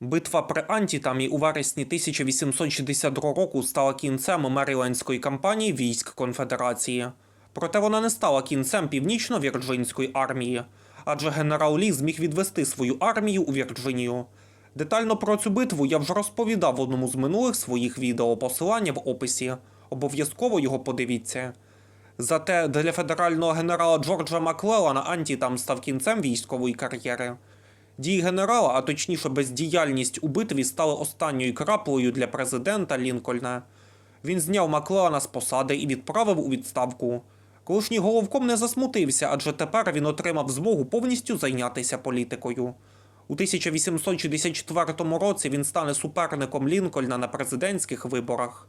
Битва при Антітамі у вересні 1862 року стала кінцем Мерілендської кампанії військ Конфедерації. Проте вона не стала кінцем північно-вірджинської армії, адже генерал Лі зміг відвести свою армію у Вірджинію. Детально про цю битву я вже розповідав в одному з минулих своїх відео, посилання в описі. Обов'язково його подивіться. Зате для федерального генерала Джорджа Маклелана Антітам став кінцем військової кар'єри. Дії генерала, а точніше бездіяльність у битві, стали останньою краплею для президента Лінкольна. Він зняв Маклелана з посади і відправив у відставку. Колишній головком не засмутився, адже тепер він отримав змогу повністю зайнятися політикою. У 1864 році він стане суперником Лінкольна на президентських виборах.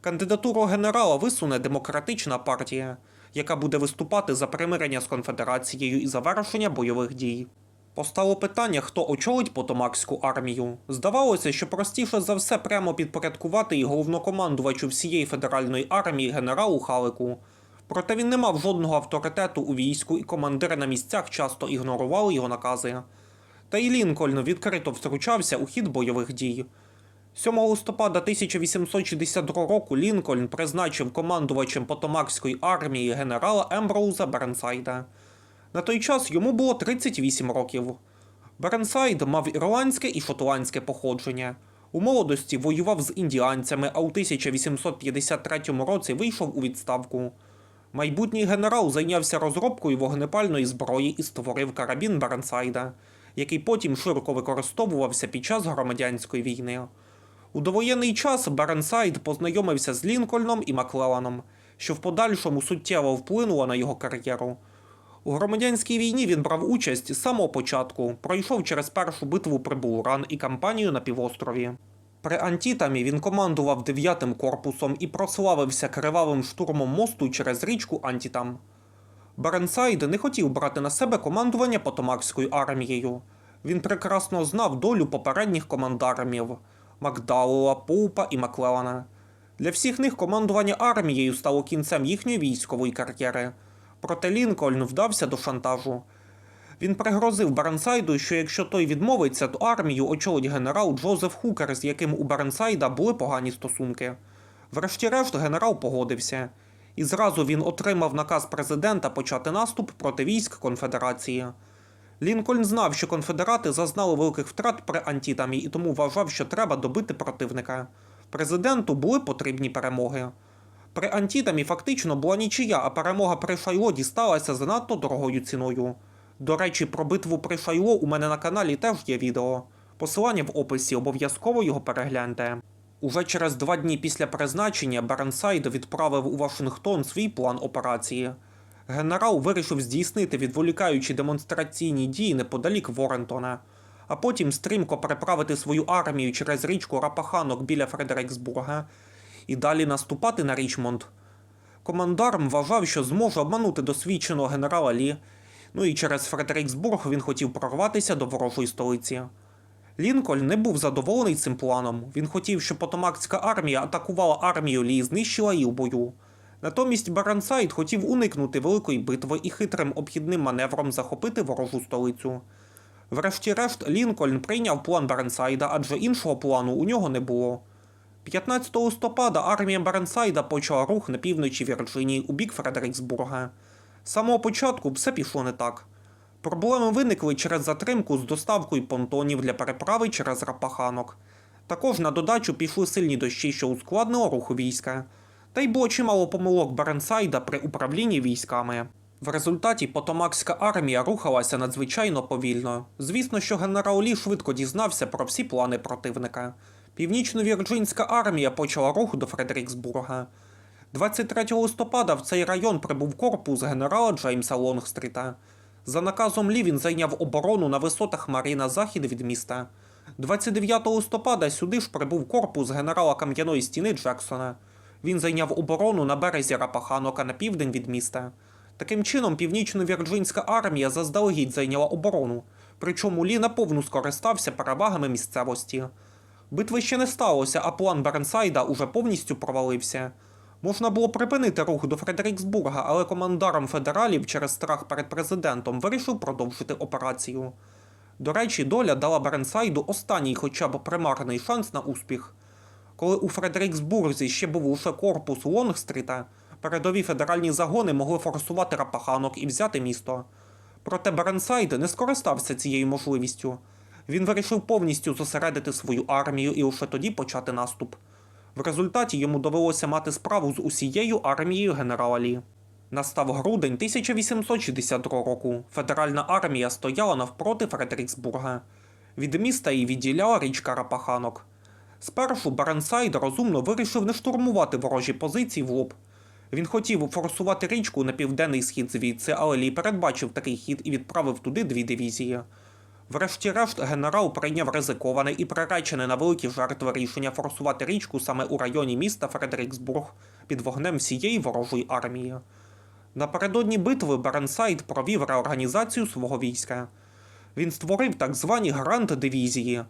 Кандидатуру генерала висуне демократична партія, яка буде виступати за примирення з конфедерацією і завершення бойових дій. Постало питання, хто очолить Потомакську армію. Здавалося, що простіше за все прямо підпорядкувати і головнокомандувачу всієї федеральної армії генералу Халику. Проте він не мав жодного авторитету у війську, і командири на місцях часто ігнорували його накази. Та й Лінкольн відкрито втручався у хід бойових дій. 7 листопада 1862 року Лінкольн призначив командувачем Потомакської армії генерала Емброуза Бернсайда. На той час йому було 38 років. Бернсайд мав ірландське і шотландське походження. У молодості воював з індіанцями, а у 1853 році вийшов у відставку. Майбутній генерал зайнявся розробкою вогнепальної зброї і створив карабін Бернсайда, який потім широко використовувався під час громадянської війни. У довоєнний час Бернсайд познайомився з Лінкольном і Маклеланом, що в подальшому суттєво вплинуло на його кар'єру. У громадянській війні він брав участь з самого початку, пройшов через першу битву при Булран і кампанію на півострові. При Антітамі він командував 9-м корпусом і прославився кривавим штурмом мосту через річку Антітам. Бернсайд не хотів брати на себе командування Потомакською армією. Він прекрасно знав долю попередніх командармів Макдаула, Поупа і Маклелана. Для всіх них командування армією стало кінцем їхньої військової кар'єри. Проте Лінкольн вдався до шантажу. Він пригрозив Бернсайду, що якщо той відмовиться, то армію очолить генерал Джозеф Хукер, з яким у Бернсайда були погані стосунки. Врешті-решт генерал погодився, і зразу він отримав наказ президента почати наступ проти військ конфедерації. Лінкольн знав, що конфедерати зазнали великих втрат при Антітамі і тому вважав, що треба добити противника. Президенту були потрібні перемоги. При Антітамі фактично була нічия, а перемога при Шайло дісталася занадто дорогою ціною. До речі, про битву при Шайло у мене на каналі теж є відео. Посилання в описі, обов'язково його перегляньте. Уже через два дні після призначення Бернсайд відправив у Вашингтон свій план операції. Генерал вирішив здійснити відволікаючі демонстраційні дії неподалік Ворентона, а потім стрімко переправити свою армію через річку Рапаханок біля Фредериксбурга і далі наступати на Річмонд. Командарм вважав, що зможе обманути досвідченого генерала Лі, ну і через Фредериксбург він хотів прорватися до ворожої столиці. Лінкольн не був задоволений цим планом. Він хотів, щоб Потомакська армія атакувала армію Лі і знищила її в бою. Натомість Барансайд хотів уникнути великої битви і хитрим обхідним маневром захопити ворожу столицю. Врешті-решт, Лінкольн прийняв план Баренсайда, адже іншого плану у нього не було. 15 листопада армія Баренсайда почала рух на півночі Вірджинії у бік Фредериксбурга. З самого початку все пішло не так. Проблеми виникли через затримку з доставкою понтонів для переправи через Рапаханок. Також на додачу пішли сильні дощі, що ускладнило руху війська. Та й було чимало помилок Баренсайда при управлінні військами. В результаті Потомакська армія рухалася надзвичайно повільно. Звісно, що генерал Лі швидко дізнався про всі плани противника. Північно-вірджинська армія почала рух до Фредеріксбурга. 23 листопада в цей район прибув корпус генерала Джеймса Лонгстріта. За наказом Лі він зайняв оборону на висотах Марі на захід від міста. 29 листопада сюди ж прибув корпус генерала Кам'яної стіни Джексона. Він зайняв оборону на березі Рапаханока на південь від міста. Таким чином, північно-вірджинська армія заздалегідь зайняла оборону, причому Лі наповну скористався перевагами місцевості. Битви ще не сталося, а план Бернсайда уже повністю провалився. Можна було припинити рух до Фредеріксбурга, але командаром федералів через страх перед президентом вирішив продовжити операцію. До речі, доля дала Бернсайду останній хоча б примарний шанс на успіх. Коли у Фредеріксбурзі ще був лише корпус Лонгстріта, передові федеральні загони могли форсувати рапаханок і взяти місто. Проте Бернсайд не скористався цією можливістю. Він вирішив повністю зосередити свою армію і лише тоді почати наступ. В результаті йому довелося мати справу з усією армією генерала Лі. Настав грудень 1862 року. Федеральна армія стояла навпроти Фредеріксбурга. Від міста її відділяла річка Рапаханок. Спершу Баренсайд розумно вирішив не штурмувати ворожі позиції в лоб. Він хотів форсувати річку на південний схід звідси, але Лі передбачив такий хід і відправив туди дві дивізії. Врешті-решт, генерал прийняв ризиковане і приречене на великі жертви рішення форсувати річку саме у районі міста Фредеріксбург під вогнем всієї ворожої армії. Напередодні битви Беренсайд провів реорганізацію свого війська. Він створив так звані гранд-дивізії.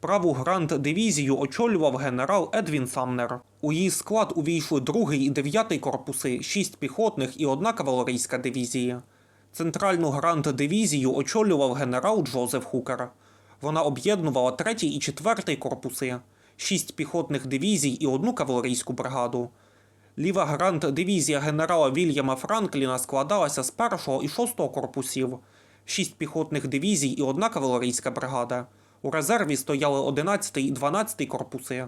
Праву гранд-дивізію очолював генерал Едвін Самнер. У її склад увійшли другий і дев'ятий корпуси, шість піхотних і одна кавалерійська дивізії. Центральну гранд-дивізію очолював генерал Джозеф Хукер. Вона об'єднувала третій і четвертий корпуси, шість піхотних дивізій і одну кавалерійську бригаду. Ліва гранд-дивізія генерала Вільяма Франкліна складалася з першого і шостого корпусів, шість піхотних дивізій і одна кавалерійська бригада. У резерві стояли 11 і 12 корпуси.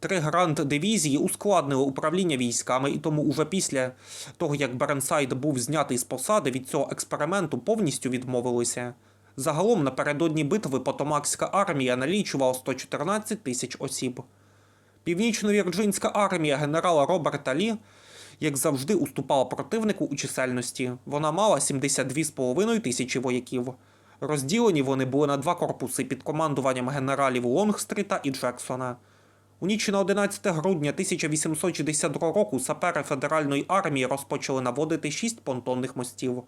Три гранд-дивізії ускладнили управління військами, і тому уже після того, як Беренсайд був знятий з посади, від цього експерименту повністю відмовилися. Загалом напередодні битви Потомакська армія налічувала 114 тисяч осіб. Північно-вірджинська армія генерала Роберта Лі, як завжди, уступала противнику у чисельності. Вона мала 72,5 тисячі вояків. Розділені вони були на два корпуси під командуванням генералів Лонгстріта і Джексона. У ніч на 11 грудня 1862 року сапери федеральної армії розпочали наводити шість понтонних мостів.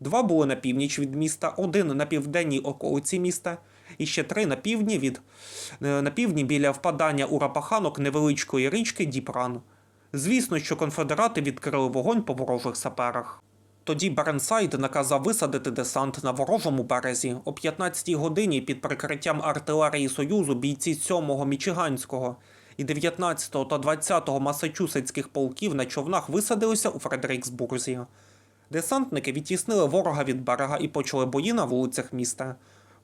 Два були на північ від міста, один на південній околиці міста, і ще три на півдні від е, на півдні біля впадання у рапаханок невеличкої річки Діпран. Звісно, що конфедерати відкрили вогонь по ворожих саперах. Тоді Беренсайд наказав висадити десант на ворожому березі. О 15-й годині під прикриттям артилерії Союзу бійці 7-го Мічиганського і 19-го та 20-го Масачусетських полків на човнах висадилися у Фредеріксбурзі. Десантники відтіснили ворога від берега і почали бої на вулицях міста.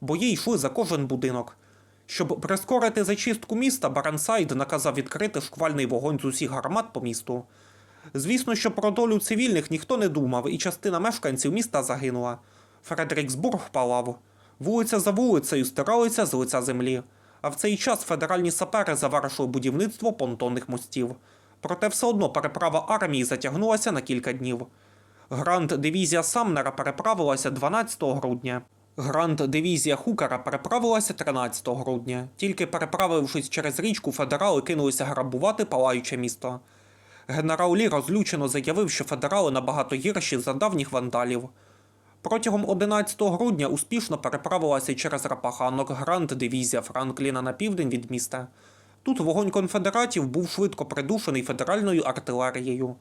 Бої йшли за кожен будинок. Щоб прискорити зачистку міста, Баренсайд наказав відкрити шквальний вогонь з усіх гармат по місту. Звісно, що про долю цивільних ніхто не думав, і частина мешканців міста загинула. Фредеріксбург впалав. Вулиця за вулицею стиралися з лиця землі. А в цей час федеральні сапери завершили будівництво понтонних мостів. Проте все одно переправа армії затягнулася на кілька днів. Гранд-дивізія Самнера переправилася 12 грудня. Гранд-дивізія Хукера переправилася 13 грудня. Тільки переправившись через річку, федерали кинулися грабувати палаюче місто. Генерал Лі розлючено заявив, що федерали набагато гірші за давніх вандалів. Протягом 11 грудня успішно переправилася через Рапаханок Гранд-дивізія Франкліна на південь від міста. Тут вогонь конфедератів був швидко придушений федеральною артилерією.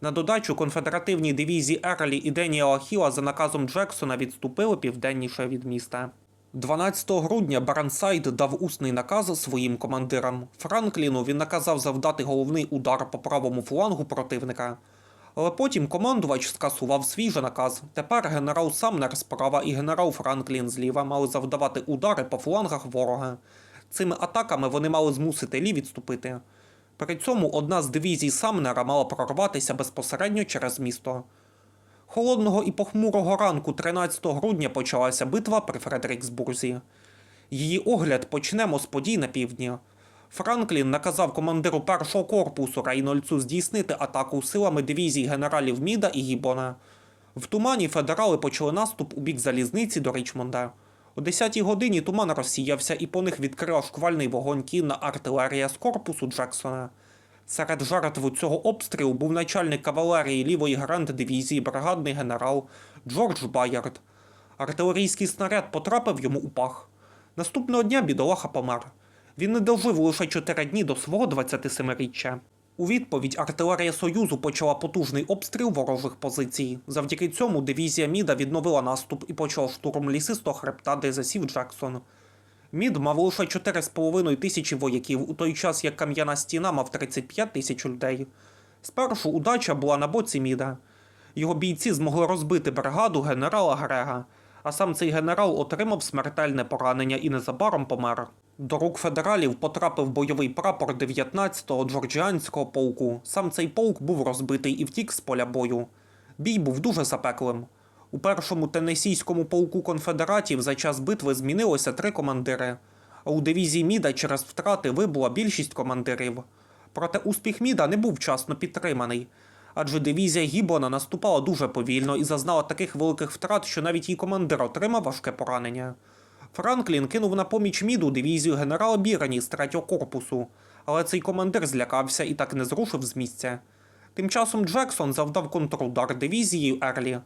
На додачу конфедеративні дивізії Ерлі і Деніела Хіла за наказом Джексона відступили південніше від міста. 12 грудня Барансайд дав усний наказ своїм командирам. Франкліну він наказав завдати головний удар по правому флангу противника. Але потім командувач скасував свій же наказ. Тепер генерал Самнер справа і генерал Франклін зліва мали завдавати удари по флангах ворога. Цими атаками вони мали змусити Лі відступити. При цьому одна з дивізій Самнера мала прорватися безпосередньо через місто. Холодного і похмурого ранку 13 грудня почалася битва при Фредеріксбурзі. Її огляд почнемо з подій на півдні. Франклін наказав командиру першого корпусу Рейнольдсу здійснити атаку силами дивізій генералів Міда і Гіббона. В тумані федерали почали наступ у бік залізниці до Річмонда. О 10-й годині туман розсіявся і по них відкрила шквальний вогонь кінна артилерія з корпусу Джексона. Серед жертв цього обстрілу був начальник кавалерії лівої гранд-дивізії бригадний генерал Джордж Байард. Артилерійський снаряд потрапив йому у пах. Наступного дня бідолаха помер. Він не дожив лише 4 дні до свого 27-річчя. У відповідь артилерія Союзу почала потужний обстріл ворожих позицій. Завдяки цьому дивізія Міда відновила наступ і почала штурм лісистого хребта, де засів Джексон. Мід мав лише 4,5 тисячі вояків, у той час як кам'яна стіна мав 35 тисяч людей. Спершу удача була на боці Міда. Його бійці змогли розбити бригаду генерала Грега, а сам цей генерал отримав смертельне поранення і незабаром помер. До рук федералів потрапив бойовий прапор 19-го джорджіанського полку. Сам цей полк був розбитий і втік з поля бою. Бій був дуже запеклим. У першому тенесійському полку конфедератів за час битви змінилося три командири, а у дивізії Міда через втрати вибула більшість командирів. Проте успіх Міда не був вчасно підтриманий, адже дивізія Гіблона наступала дуже повільно і зазнала таких великих втрат, що навіть її командир отримав важке поранення. Франклін кинув на поміч Міду дивізію генерала Бірані з третього корпусу, але цей командир злякався і так не зрушив з місця. Тим часом Джексон завдав контрудар дивізією Ерлі.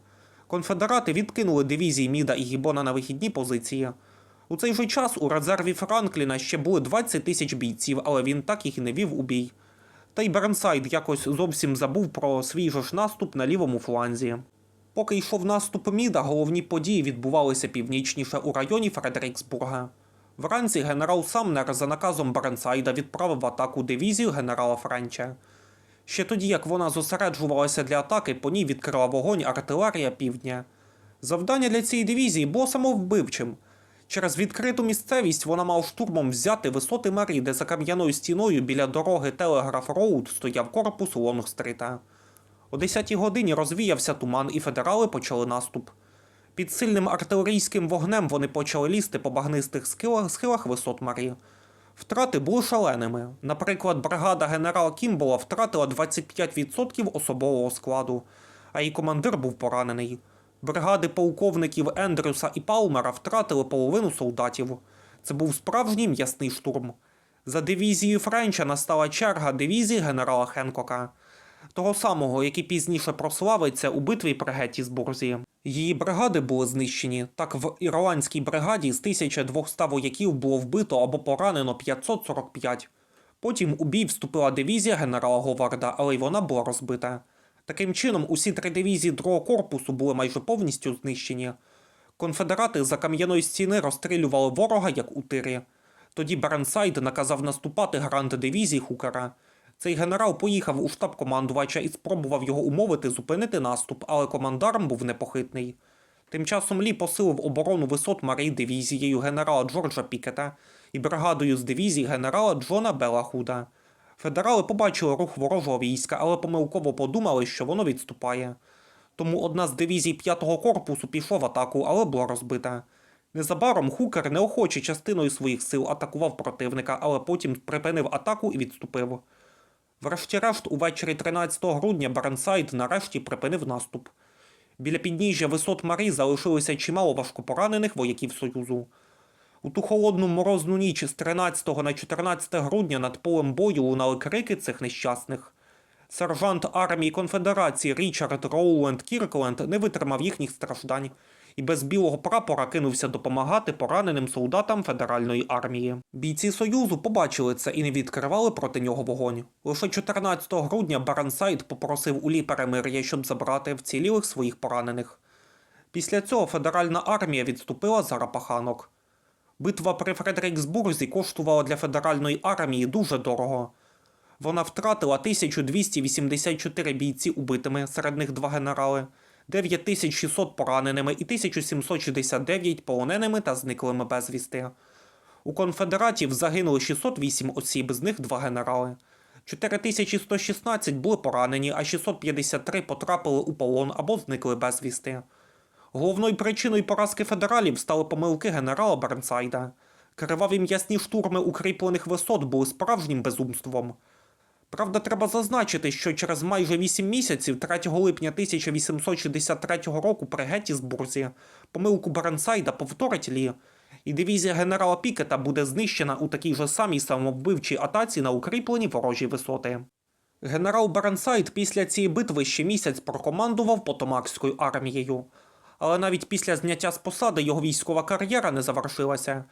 Конфедерати відкинули дивізії Міда і Гібона на вихідні позиції. У цей же час у резерві Франкліна ще були 20 тисяч бійців, але він так їх і не вів у бій. Та й Бернсайд якось зовсім забув про свій же ж наступ на лівому фланзі. Поки йшов наступ Міда, головні події відбувалися північніше у районі Фредеріксбурга. Вранці генерал Самнер за наказом Бернсайда відправив в атаку дивізію генерала Френча. Ще тоді, як вона зосереджувалася для атаки, по ній відкрила вогонь артилерія півдня. Завдання для цієї дивізії було самовбивчим. Через відкриту місцевість вона мала штурмом взяти висоти Марі, де за кам'яною стіною біля дороги Телеграф Роуд стояв корпус Лонгстрита. О 10-й годині розвіявся туман, і федерали почали наступ. Під сильним артилерійським вогнем вони почали лізти по багнистих схилах висот Марі. Втрати були шаленими. Наприклад, бригада генерала Кімбола втратила 25% особового складу, а її командир був поранений. Бригади полковників Ендрюса і Палмера втратили половину солдатів. Це був справжній м'ясний штурм. За дивізією Френча настала черга дивізії генерала Хенкока, того самого, який пізніше прославиться у битві при Геттісбурзі. Її бригади були знищені. Так в ірландській бригаді з 1200 вояків було вбито або поранено 545. Потім у бій вступила дивізія генерала Говарда, але й вона була розбита. Таким чином, усі три дивізії другого корпусу були майже повністю знищені. Конфедерати за кам'яної стіни розстрілювали ворога як у тирі. Тоді Бернсайд наказав наступати грант дивізії Хукера. Цей генерал поїхав у штаб командувача і спробував його умовити зупинити наступ, але командарм був непохитний. Тим часом Лі посилив оборону висот Марій дивізією генерала Джорджа Пікета і бригадою з дивізії генерала Джона Бела Худа. Федерали побачили рух ворожого війська, але помилково подумали, що воно відступає. Тому одна з дивізій 5-го корпусу пішла в атаку, але була розбита. Незабаром Хукер неохоче частиною своїх сил атакував противника, але потім припинив атаку і відступив. Врешті-решт, увечері 13 грудня Бернсайд нарешті припинив наступ. Біля підніжжя висот Марі залишилося чимало важкопоранених вояків Союзу. У ту холодну морозну ніч з 13 на 14 грудня над полем бою лунали крики цих нещасних. Сержант армії конфедерації Річард Роуленд Кіркленд не витримав їхніх страждань і без білого прапора кинувся допомагати пораненим солдатам федеральної армії. Бійці Союзу побачили це і не відкривали проти нього вогонь. Лише 14 грудня Барансайд попросив у Лі перемир'я, щоб забрати вцілілих своїх поранених. Після цього федеральна армія відступила за рапаханок. Битва при Фредеріксбурзі коштувала для федеральної армії дуже дорого. Вона втратила 1284 бійці убитими, серед них два генерали, 9600 пораненими і 1769 полоненими та зниклими безвісти. У конфедератів загинули 608 осіб, з них два генерали. 4116 були поранені, а 653 потрапили у полон або зникли безвісти. Головною причиною поразки федералів стали помилки генерала Бернсайда. Криваві м'ясні штурми укріплених висот були справжнім безумством. Правда, треба зазначити, що через майже 8 місяців, 3 липня 1863 року при Геттісбурзі, помилку Бернсайда повторить Лі, і дивізія генерала Пікета буде знищена у такій же самій самовбивчій атаці на укріплені ворожі висоти. Генерал Бернсайд після цієї битви ще місяць прокомандував Потомакською армією. Але навіть після зняття з посади його військова кар'єра не завершилася.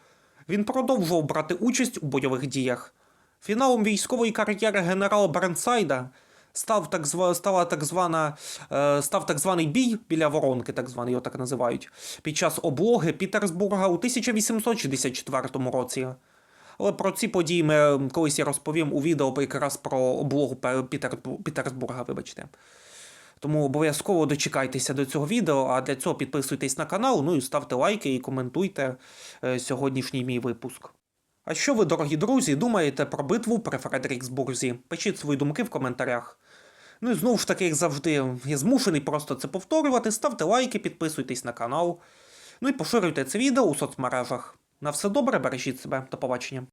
Він продовжував брати участь у бойових діях. Фіналом військової кар'єри генерала Бернсайда став так, зва, стала так, звана, е, став так званий бій біля воронки, так званий, його так називають, під час облоги Пітерсбурга у 1864 році. Але про ці події ми колись я розповім у відео якраз про облогу Пітербу- Пітерсбурга, вибачте. Тому обов'язково дочекайтеся до цього відео, а для цього підписуйтесь на канал, ну і ставте лайки і коментуйте е, сьогоднішній мій випуск. А що ви, дорогі друзі, думаєте про битву при Фредеріксбурзі? Пишіть свої думки в коментарях. Ну і знову ж таки, як завжди, я змушений просто це повторювати. Ставте лайки, підписуйтесь на канал. Ну і поширюйте це відео у соцмережах. На все добре, бережіть себе, до побачення.